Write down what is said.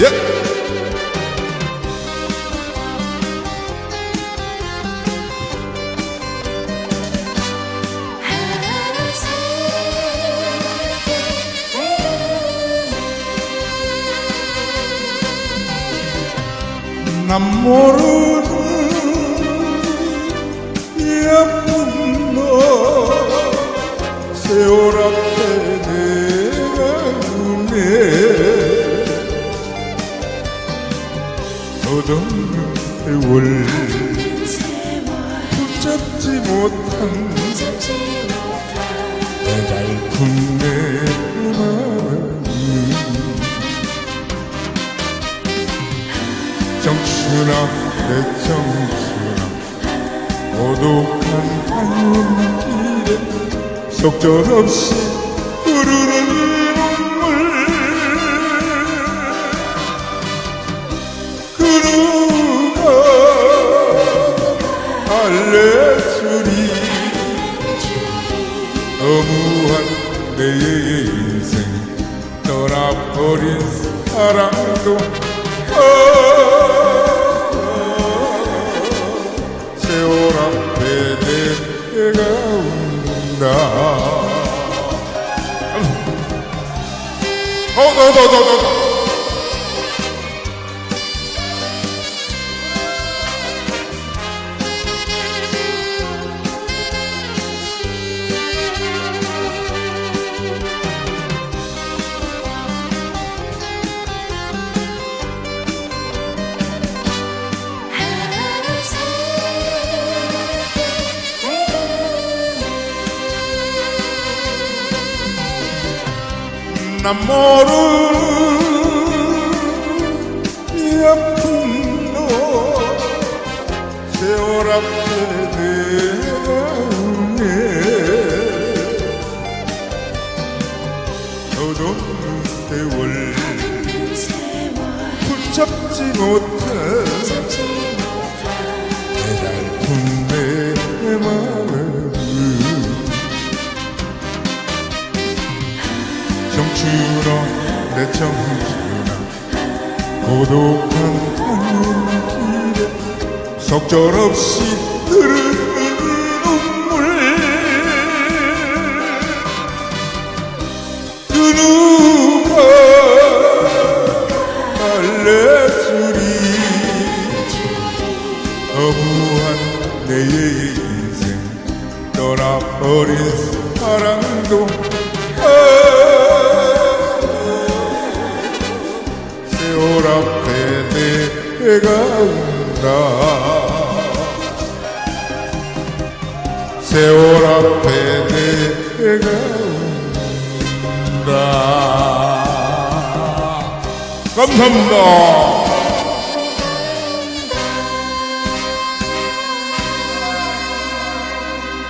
예. 난 모르는 예쁜 너 세월 앞에 내가 눈에 너던 세월 붙잡지 못한 배달픈 내 마음 정춘아 내 정춘아 고독한 가는 길에 속절없이 흐르는 인생 떠나버린 사랑도 아, 세월 앞에 내가 운다. 어너너너너 난 모르는 이 아픈 너. 세월 앞에 웃네 너도 세월 붙잡지 못한 정춘아 고독한 가는 길에 속절없이 흐르는 눈물 그 누가 알려주리 어부한 내 인생 떠나버린 사랑도 운다 세월 앞에 내가 운다. 감사합니다